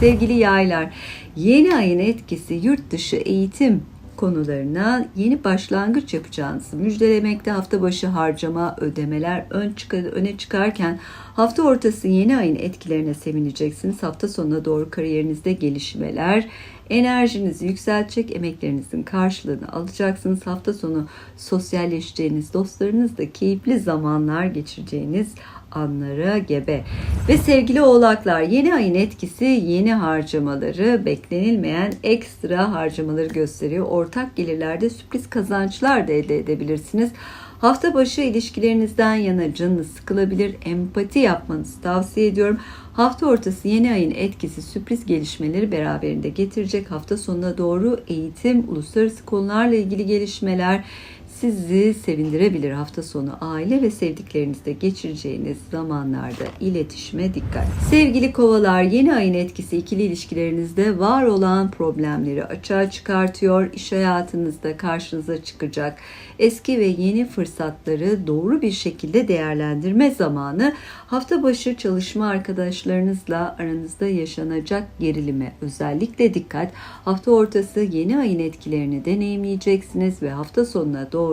Sevgili yaylar, yeni ayın etkisi yurt dışı eğitim konularına yeni başlangıç yapacağınızı müjdelemekte hafta başı harcama, ödemeler ön çıkar, öne çıkarken hafta ortası yeni ayın etkilerine sevineceksiniz. Hafta sonuna doğru kariyerinizde gelişmeler, enerjinizi yükseltecek, emeklerinizin karşılığını alacaksınız. Hafta sonu sosyalleşeceğiniz, dostlarınızla keyifli zamanlar geçireceğiniz anlara gebe. Ve sevgili oğlaklar yeni ayın etkisi yeni harcamaları beklenilmeyen ekstra harcamaları gösteriyor. Ortak gelirlerde sürpriz kazançlar da elde edebilirsiniz. Hafta başı ilişkilerinizden yana canınız sıkılabilir. Empati yapmanızı tavsiye ediyorum. Hafta ortası yeni ayın etkisi sürpriz gelişmeleri beraberinde getirecek. Hafta sonuna doğru eğitim, uluslararası konularla ilgili gelişmeler, sizi sevindirebilir hafta sonu aile ve sevdiklerinizle geçireceğiniz zamanlarda iletişime dikkat. Sevgili kovalar yeni ayın etkisi ikili ilişkilerinizde var olan problemleri açığa çıkartıyor. İş hayatınızda karşınıza çıkacak eski ve yeni fırsatları doğru bir şekilde değerlendirme zamanı. Hafta başı çalışma arkadaşlarınızla aranızda yaşanacak gerilime özellikle dikkat. Hafta ortası yeni ayın etkilerini deneyimleyeceksiniz ve hafta sonuna doğru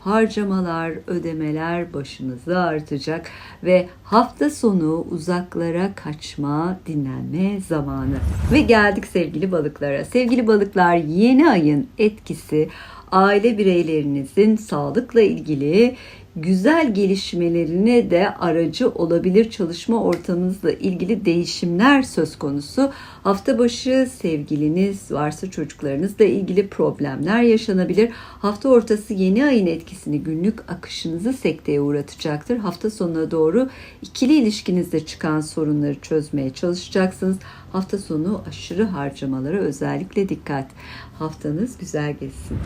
harcamalar, ödemeler başınıza artacak ve hafta sonu uzaklara kaçma, dinlenme zamanı. Ve geldik sevgili balıklara. Sevgili balıklar yeni ayın etkisi aile bireylerinizin sağlıkla ilgili güzel gelişmelerine de aracı olabilir çalışma ortamınızla ilgili değişimler söz konusu. Hafta başı sevgiliniz varsa çocuklarınızla ilgili problemler yaşanabilir. Hafta ortası yeni ayın etkisini günlük akışınızı sekteye uğratacaktır. Hafta sonuna doğru ikili ilişkinizde çıkan sorunları çözmeye çalışacaksınız. Hafta sonu aşırı harcamalara özellikle dikkat. Haftanız güzel geçsin.